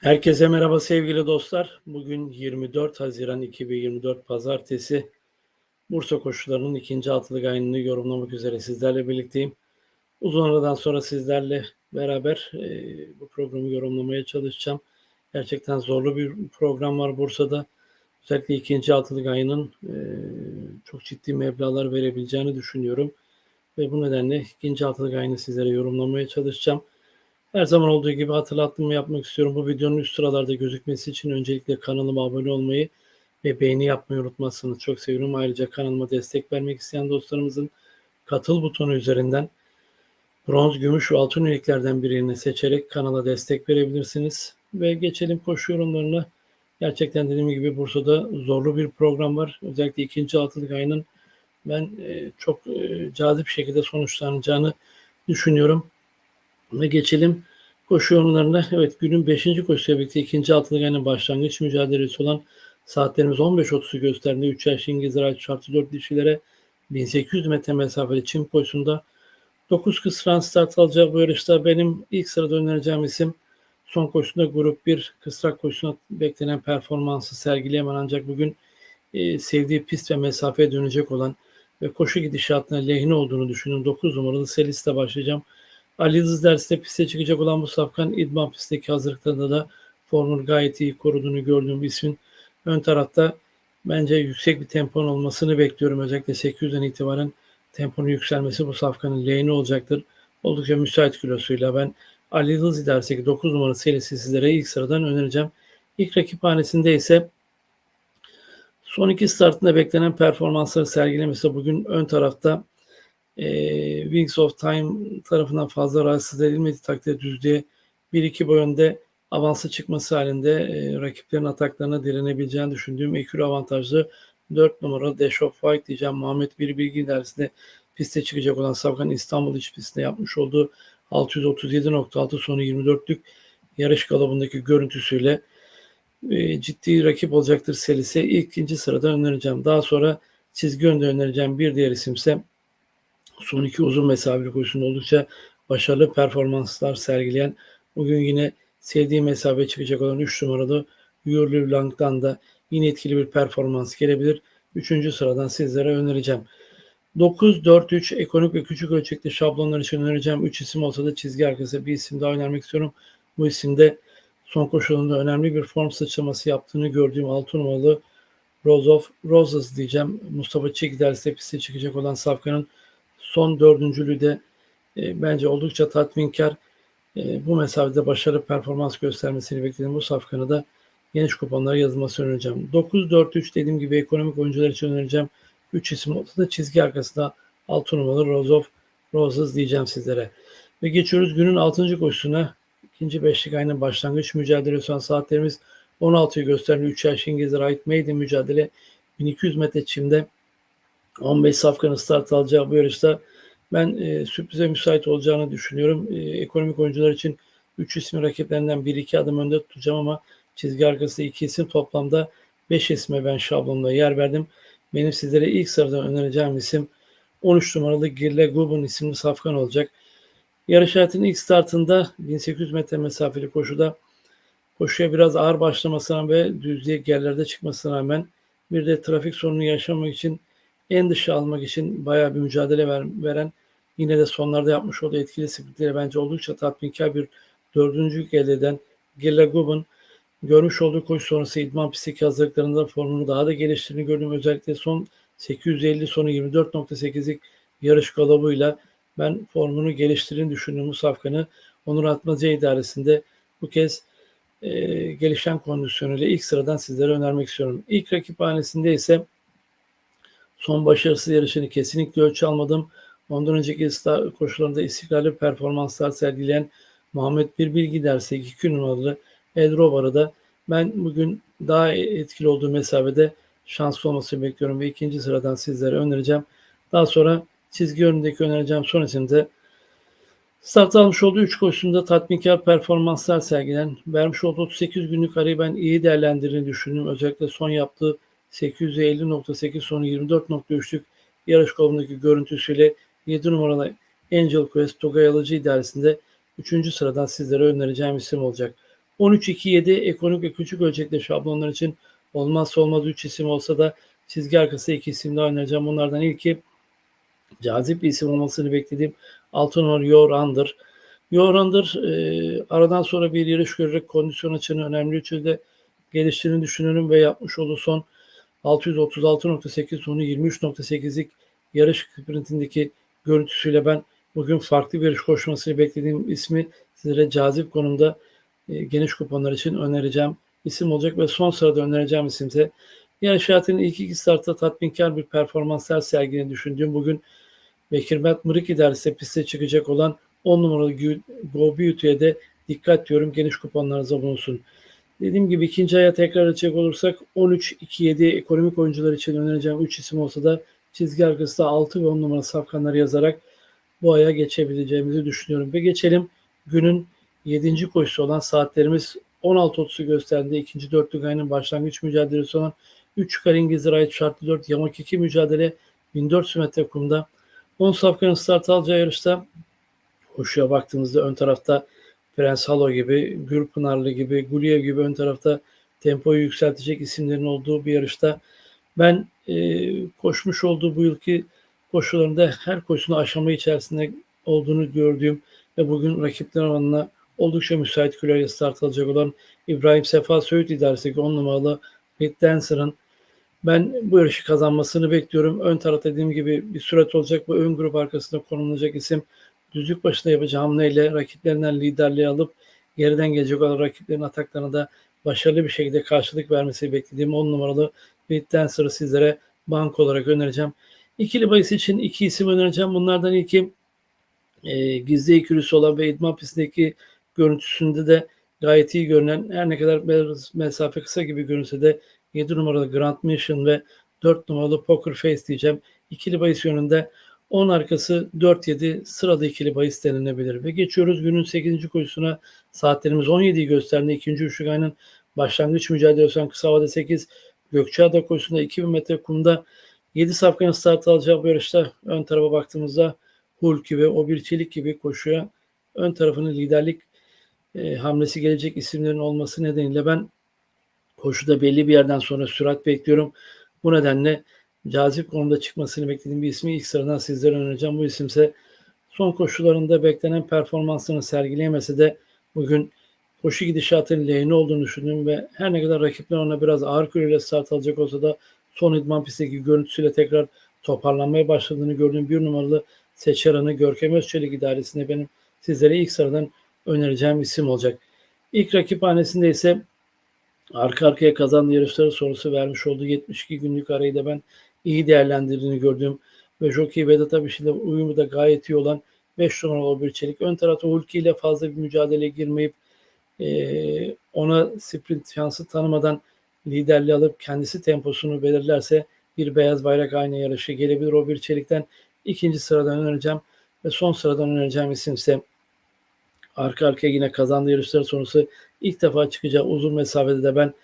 Herkese merhaba sevgili dostlar. Bugün 24 Haziran 2024 Pazartesi. Bursa koşularının ikinci altılık ayını yorumlamak üzere sizlerle birlikteyim. Uzun aradan sonra sizlerle beraber e, bu programı yorumlamaya çalışacağım. Gerçekten zorlu bir program var Bursa'da. Özellikle ikinci altılık ayının e, çok ciddi meblalar verebileceğini düşünüyorum. Ve bu nedenle ikinci altılık ayını sizlere yorumlamaya çalışacağım. Her zaman olduğu gibi hatırlatma yapmak istiyorum. Bu videonun üst sıralarda gözükmesi için öncelikle kanalıma abone olmayı ve beğeni yapmayı unutmazsanız çok sevinirim. Ayrıca kanalıma destek vermek isteyen dostlarımızın katıl butonu üzerinden bronz, gümüş ve altın üyeliklerden birini seçerek kanala destek verebilirsiniz. Ve geçelim koşu yorumlarına. Gerçekten dediğim gibi Bursa'da zorlu bir program var. Özellikle ikinci altılık ayının ben e, çok e, cazip şekilde sonuçlanacağını düşünüyorum. Ve geçelim koşu yorumlarına. Evet günün 5. koşuyla birlikte ikinci altılı ayının başlangıç mücadelesi olan saatlerimiz 15.30'u gösterdiğinde 3 yaş İngiliz Raç şartı 4 dişilere 1800 metre mesafeli çim koşusunda 9 kısran start alacak bu yarışta benim ilk sırada önereceğim isim son koşusunda grup 1 kısrak koşusuna beklenen performansı sergileyemen ancak bugün e, sevdiği pist ve mesafeye dönecek olan ve koşu gidişatına lehine olduğunu düşündüğüm 9 numaralı Selis'te başlayacağım. Ali Yıldız dersinde piste çıkacak olan bu safkan idman pistteki hazırlıklarında da formunu gayet iyi koruduğunu gördüğüm bir ismin ön tarafta bence yüksek bir tempon olmasını bekliyorum. Özellikle 800'den itibaren temponun yükselmesi bu safkanın lehine olacaktır. Oldukça müsait kilosuyla ben Ali Yıldız derseki 9 numaralı serisi sizlere ilk sıradan önereceğim. İlk rakip hanesinde ise son iki startında beklenen performansları sergilemesi bugün ön tarafta e, Wings of Time tarafından fazla rahatsız edilmediği takdirde düzlüğe 1-2 boy önde avansı çıkması halinde e, rakiplerin ataklarına direnebileceğini düşündüğüm ekürü avantajlı 4 numaralı Dash of Fight diyeceğim. Muhammed Bir Bilgi dersinde piste çıkacak olan Safkan İstanbul iç pistinde yapmış olduğu 637.6 sonu 24'lük yarış galabındaki görüntüsüyle e, ciddi rakip olacaktır Selis'e. İkinci sırada önereceğim. Daha sonra çizgi önde önereceğim bir diğer isimse son iki uzun mesafeli koşusunda oldukça başarılı performanslar sergileyen bugün yine sevdiği mesafe çıkacak olan 3 numaralı Yurlu Lang'dan da yine etkili bir performans gelebilir. Üçüncü sıradan sizlere önereceğim. 9-4-3 ekonomik ve küçük ölçekli şablonlar için önereceğim 3 isim olsa da çizgi arkası bir isim daha önermek istiyorum. Bu isimde son koşulunda önemli bir form sıçraması yaptığını gördüğüm 6 numaralı Rose of Roses diyeceğim. Mustafa Çek derste piste çıkacak olan Safkan'ın son dördüncülüğü de e, bence oldukça tatminkar. E, bu mesafede başarılı performans göstermesini beklediğim bu safkanı da geniş kuponlara yazılması önereceğim. 9-4-3 dediğim gibi ekonomik oyuncular için önereceğim. 3 isim ortada çizgi arkasında 6 numaralı Rose of Roses diyeceğim sizlere. Ve geçiyoruz günün 6. koşusuna. İkinci beşlik ayının başlangıç mücadelesi olan saatlerimiz 16'yı gösteriyor. 3 yaş İngilizlere ait maiden mücadele 1200 metre çimde 15 safkanın start alacağı bu yarışta ben e, sürprize müsait olacağını düşünüyorum. E, ekonomik oyuncular için 3 ismi rakiplerinden 1-2 adım önde tutacağım ama çizgi arkası 2 isim toplamda 5 isme ben şablonda yer verdim. Benim sizlere ilk sıradan önereceğim isim 13 numaralı Girle Gubun isimli safkan olacak. Yarış hayatının ilk startında 1800 metre mesafeli koşuda koşuya biraz ağır başlamasına ve düzlüğe yerlerde çıkmasına rağmen bir de trafik sorunu yaşamak için en dışı almak için bayağı bir mücadele ver, veren yine de sonlarda yapmış olduğu etkili sprintleri bence oldukça tatminkar bir dördüncülük elde eden Gilla Gub'un görmüş olduğu koşu sonrası idman pistteki hazırlıklarında formunu daha da geliştirdiğini gördüm. Özellikle son 850 sonu 24.8'lik yarış galabıyla ben formunu geliştirdiğini düşündüğüm bu safkanı Onur Atmaca idaresinde bu kez e, gelişen kondisyonuyla ilk sıradan sizlere önermek istiyorum. İlk rakip hanesinde ise Son başarısız yarışını kesinlikle ölçü almadım. Ondan önceki koşularında istikrarlı performanslar sergileyen Muhammed Bir Bilgi derse 2 numaralı Edrobar'ı da ben bugün daha etkili olduğu mesafede şanslı olmasını bekliyorum ve ikinci sıradan sizlere önereceğim. Daha sonra çizgi önündeki önereceğim son isimde start almış olduğu 3 koşusunda tatminkar performanslar sergilen, vermiş olduğu 38 günlük arayı ben iyi değerlendirdiğini düşündüm. Özellikle son yaptığı 850.8 sonu 24.3'lük yarış kolundaki görüntüsüyle 7 numaralı Angel Quest Togay Alıcı idaresinde 3. sıradan sizlere önereceğim isim olacak. 13-2-7 ekonomik ve küçük ölçekli şablonlar için olmazsa olmaz 3 isim olsa da çizgi arkası 2 isim daha önereceğim. Bunlardan ilki cazip bir isim olmasını beklediğim 6 numara Your Under. Your Under e, aradan sonra bir yarış görerek kondisyon açığını önemli ölçüde geliştirdiğini düşünüyorum ve yapmış olduğu son 636.8 sonu 23.8'lik yarış sprintindeki görüntüsüyle ben bugün farklı bir yarış koşmasını beklediğim ismi sizlere cazip konumda e, geniş kuponlar için önereceğim isim olacak ve son sırada önereceğim isimse yarış hayatının ilk iki startta tatminkar bir performanslar sergilediğini düşündüğüm bugün Bekir Mert Mırık idaresi piste çıkacak olan 10 numaralı Go Beauty'ye de dikkat diyorum. Geniş kuponlarınıza bulunsun. Dediğim gibi ikinci aya tekrar açacak olursak 13-2-7 ekonomik oyuncular için önereceğim 3 isim olsa da çizgi arkasında 6 ve 10 numara safkanları yazarak bu aya geçebileceğimizi düşünüyorum. Ve geçelim günün 7. koşusu olan saatlerimiz 16.30'u gösterdi. İkinci dörtlük ayının başlangıç mücadelesi olan 3 yukarı İngiliz Rayet şartlı 4 yamak 2 mücadele 1400 metre kumda. 10 safkanın start alacağı yarışta koşuya baktığımızda ön tarafta Prens Halo gibi, Gürpınarlı gibi, Gulyev gibi ön tarafta tempoyu yükseltecek isimlerin olduğu bir yarışta ben e, koşmuş olduğu bu yılki koşularında her koşusunda aşama içerisinde olduğunu gördüğüm ve bugün rakipler oranına oldukça müsait kiloyla start alacak olan İbrahim Sefa Söğüt idaresindeki 10 numaralı Pete Dancer'ın ben bu yarışı kazanmasını bekliyorum. Ön taraf dediğim gibi bir sürat olacak. Bu ön grup arkasında konumlanacak isim düzlük başında yapacağı hamleyle rakiplerinden liderliği alıp geriden gelecek olan rakiplerin ataklarına da başarılı bir şekilde karşılık vermesi beklediğim 10 numaralı Pete Dancer'ı sizlere bank olarak önereceğim. İkili bahis için iki isim önereceğim. Bunlardan ilki e, gizli ikilisi olan ve idman pistindeki görüntüsünde de gayet iyi görünen her ne kadar mesafe kısa gibi görünse de 7 numaralı Grand Mission ve 4 numaralı Poker Face diyeceğim. İkili bahis yönünde 10 arkası 4-7 sırada ikili bahis denilebilir. Ve geçiyoruz günün 8. koşusuna. Saatlerimiz 17'yi gösterdi. İkinci ayının başlangıç mücadelesi olan kısa havada 8 Gökçeada koşusunda 2000 metre kumda 7 safkanın start alacağı bu yarışta ön tarafa baktığımızda Hulk gibi, o bir çelik gibi koşuya ön tarafının liderlik e, hamlesi gelecek isimlerin olması nedeniyle ben koşuda belli bir yerden sonra sürat bekliyorum. Bu nedenle cazip konumda çıkmasını beklediğim bir ismi ilk sıradan sizlere önereceğim. Bu isimse son koşularında beklenen performansını sergileyemese de bugün koşu gidişatının lehine olduğunu düşündüm ve her ne kadar rakipler ona biraz ağır küreyle start alacak olsa da son idman pistteki görüntüsüyle tekrar toparlanmaya başladığını gördüğüm bir numaralı Seçeran'ı Görkem Özçelik idaresinde benim sizlere ilk sıradan önereceğim isim olacak. İlk rakip hanesinde ise arka arkaya kazandığı yarışları sorusu vermiş olduğu 72 günlük arayı da ben iyi değerlendirdiğini gördüğüm ve Jockey Vedat Abişi ile uyumu da gayet iyi olan 5 numaralı bir çelik. Ön tarafta Hulki ile fazla bir mücadeleye girmeyip e, ona sprint şansı tanımadan liderliği alıp kendisi temposunu belirlerse bir beyaz bayrak aynı yarışı gelebilir. O bir çelikten ikinci sıradan önereceğim ve son sıradan önereceğim isim ise arka arkaya yine kazandığı yarışları sonrası ilk defa çıkacağı uzun mesafede de ben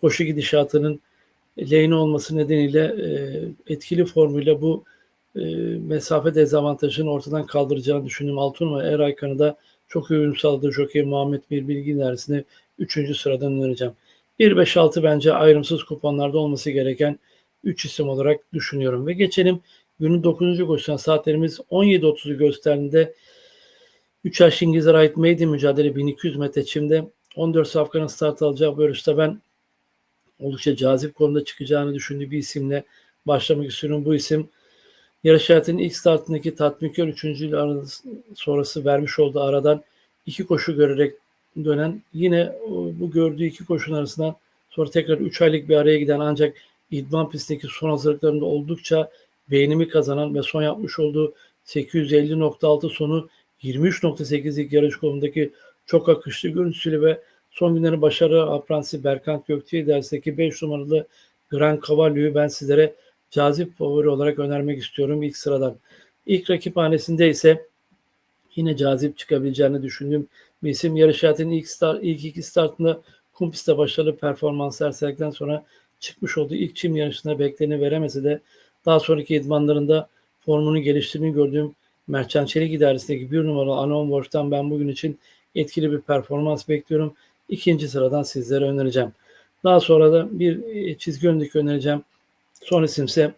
koşu gidişatının lehine olması nedeniyle e, etkili formuyla bu e, mesafe dezavantajını ortadan kaldıracağını düşündüm. Altun ve Eray Kanı'da çok uyum sağladığı jockey Muhammed Bir Bilgi dersini 3. sıradan önereceğim. 1-5-6 bence ayrımsız kuponlarda olması gereken 3 isim olarak düşünüyorum. Ve geçelim günün 9. koşusuna saatlerimiz 17.30'u gösterdiğinde 3 yaş İngilizlere ait Maiden mücadele 1200 metre çimde 14 safkanın start alacağı bu yarışta ben oldukça cazip konuda çıkacağını düşündüğü bir isimle başlamak istiyorum. Bu isim yarış hayatının ilk startındaki tatminkar 3. yıl sonrası vermiş olduğu aradan iki koşu görerek dönen yine bu gördüğü iki koşun arasından sonra tekrar 3 aylık bir araya giden ancak idman pistindeki son hazırlıklarında oldukça beğenimi kazanan ve son yapmış olduğu 850.6 sonu 23.8'lik yarış kolundaki çok akışlı görüntüsüyle ve son günlerin başarı apransi Berkant Gökçe dersteki 5 numaralı Gran Cavallio'yu ben sizlere cazip favori olarak önermek istiyorum ilk sıradan. İlk rakip hanesinde ise yine cazip çıkabileceğini düşündüğüm bir isim. Yarış hayatının ilk, start, ilk iki startında kum başarılı performanslar sergiledikten sonra çıkmış olduğu ilk çim yarışına bekleni veremese de daha sonraki idmanlarında formunu geliştirmeyi gördüğüm Mertcan Çelik idaresindeki bir numaralı Anon Wolf'tan ben bugün için etkili bir performans bekliyorum. İkinci sıradan sizlere önereceğim. Daha sonra da bir e, çizgi önlük önereceğim. Son isimse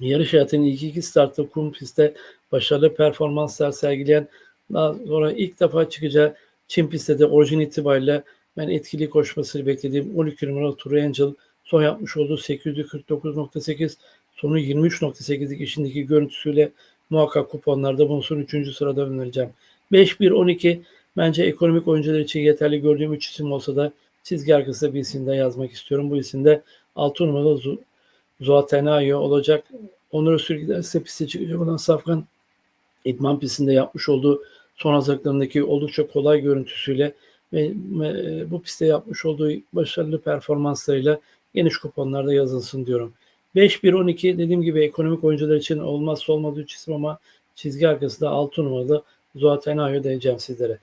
yarış hayatının ilk iki startta kum pistte başarılı performanslar sergileyen daha sonra ilk defa çıkacağı Çin pistte de orijin itibariyle ben etkili koşmasını beklediğim 12 numaralı Tour Angel son yapmış olduğu 849.8 sonu 23.8'lik işindeki görüntüsüyle muhakkak kuponlarda bulunsun. 3. sırada önereceğim. 5-1-12 bence ekonomik oyuncular için yeterli gördüğüm 3 isim olsa da çizgi arkasında bir isim de yazmak istiyorum. Bu isimde 6 numaralı Zuatenayo olacak. Onur Sürgü'den ise piste çıkacak olan Safkan idman pistinde yapmış olduğu son hazırlıklarındaki oldukça kolay görüntüsüyle ve, ve bu pistte yapmış olduğu başarılı performanslarıyla geniş kuponlarda yazılsın diyorum. 5-1-12 dediğim gibi ekonomik oyuncular için olmazsa olmaz 3 isim ama çizgi arkasında 6 numaralı Zuatenayo diyeceğim sizlere.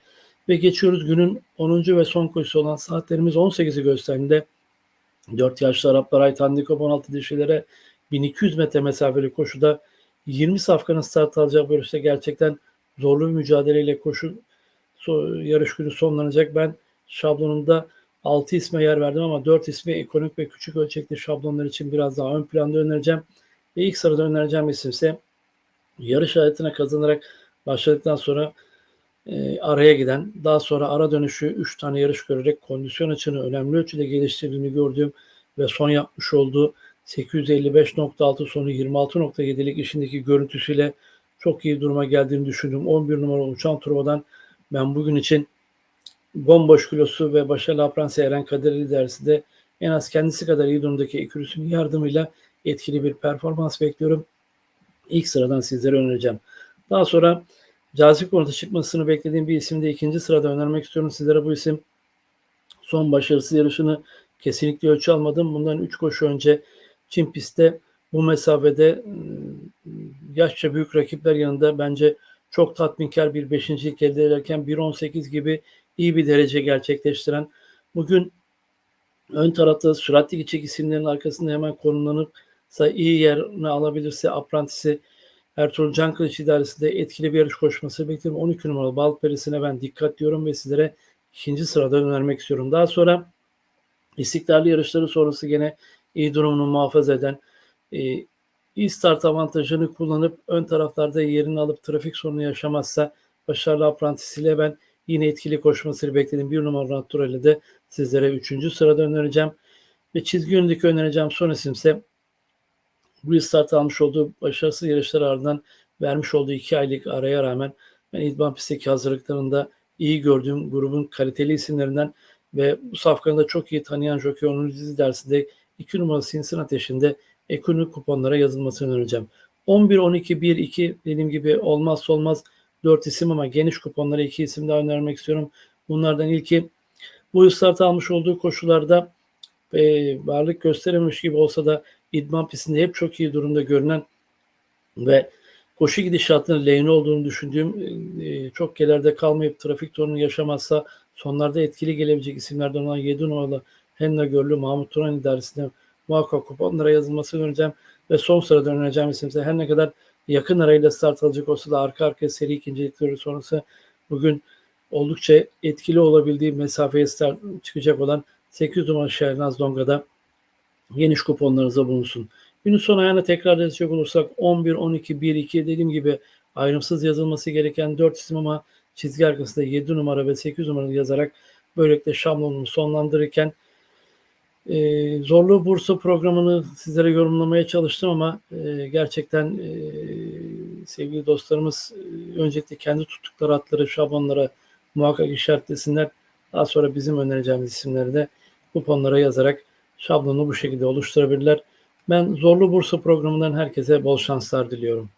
Ve geçiyoruz günün 10. ve son koşusu olan saatlerimiz 18'i gösterdiğinde 4 yaşlı Araplar Aytan Dikop 16 dişilere 1200 metre mesafeli koşuda 20 safkanın start alacağı bölüşte gerçekten zorlu bir mücadeleyle koşu yarış günü sonlanacak. Ben şablonumda 6 isme yer verdim ama 4 ismi ekonomik ve küçük ölçekli şablonlar için biraz daha ön planda önereceğim. Ve ilk sırada önereceğim isim ise yarış hayatına kazanarak başladıktan sonra e, araya giden, daha sonra ara dönüşü 3 tane yarış görerek kondisyon açını önemli ölçüde geliştirdiğini gördüğüm ve son yapmış olduğu 855.6 sonu 26.7'lik işindeki görüntüsüyle çok iyi duruma geldiğini düşündüm. 11 numara uçan turbadan ben bugün için bomboş kilosu ve başarılı Apranse Eren Kaderli dersi de en az kendisi kadar iyi durumdaki ekürüsünün yardımıyla etkili bir performans bekliyorum. İlk sıradan sizlere önereceğim. Daha sonra cazip konuda çıkmasını beklediğim bir isim de ikinci sırada önermek istiyorum sizlere bu isim. Son başarısız yarışını kesinlikle ölçü almadım. Bundan 3 koşu önce Çin pistte bu mesafede ıı, yaşça büyük rakipler yanında bence çok tatminkar bir beşincilik elde ederken 1.18 gibi iyi bir derece gerçekleştiren bugün ön tarafta süratli geçecek isimlerin arkasında hemen konumlanıp iyi yerini alabilirse Apprentice'i Ertuğrul Can Kılıç idaresinde etkili bir yarış koşması bekliyorum. 12 numaralı Bal Perisi'ne ben dikkat diyorum ve sizlere ikinci sırada önermek istiyorum. Daha sonra istikrarlı yarışları sonrası gene iyi durumunu muhafaza eden e, iyi start avantajını kullanıp ön taraflarda yerini alıp trafik sorunu yaşamazsa başarılı aprantisiyle ben yine etkili koşmasını bekledim. Bir numara Natural'i de sizlere üçüncü sırada önereceğim. Ve çizgi yönündeki önereceğim son isimse bu start almış olduğu başarısız yarışlar ardından vermiş olduğu iki aylık araya rağmen ben İdman pistteki hazırlıklarında iyi gördüğüm grubun kaliteli isimlerinden ve bu safkanı da çok iyi tanıyan Jockey Onur dizi dersinde 2 numaralı Sinsin Ateşi'nde ekonomik kuponlara yazılmasını önereceğim. 11, 12, 1, 2 dediğim gibi olmazsa olmaz 4 isim ama geniş kuponlara 2 isim daha önermek istiyorum. Bunlardan ilki bu start almış olduğu koşularda e, varlık gösterememiş gibi olsa da idman pistinde hep çok iyi durumda görünen ve koşu gidişatının lehine olduğunu düşündüğüm e, çok gelerde kalmayıp trafik sorunu yaşamazsa sonlarda etkili gelebilecek isimlerden olan 7 numaralı Henna Görlü Mahmut Turan idaresinde muhakkak kuponlara yazılmasını önereceğim ve son sırada önereceğim isimse her ne kadar yakın arayla start alacak olsa da arka arkaya seri ikincilikleri sonrası bugün oldukça etkili olabildiği mesafeye start çıkacak olan 8 numaralı Şernaz Donga'da geniş kuponlarınıza bulunsun. Günün son ayağına tekrar yazacak olursak 11, 12, 1, 2 dediğim gibi ayrımsız yazılması gereken 4 isim ama çizgi arkasında 7 numara ve 8 numara yazarak böylelikle şablonunu sonlandırırken e, zorlu bursa programını sizlere yorumlamaya çalıştım ama e, gerçekten e, sevgili dostlarımız e, öncelikle kendi tuttukları atları şablonlara muhakkak işaretlesinler. Daha sonra bizim önereceğimiz isimleri de kuponlara yazarak şablonu bu şekilde oluşturabilirler. Ben Zorlu Bursa programından herkese bol şanslar diliyorum.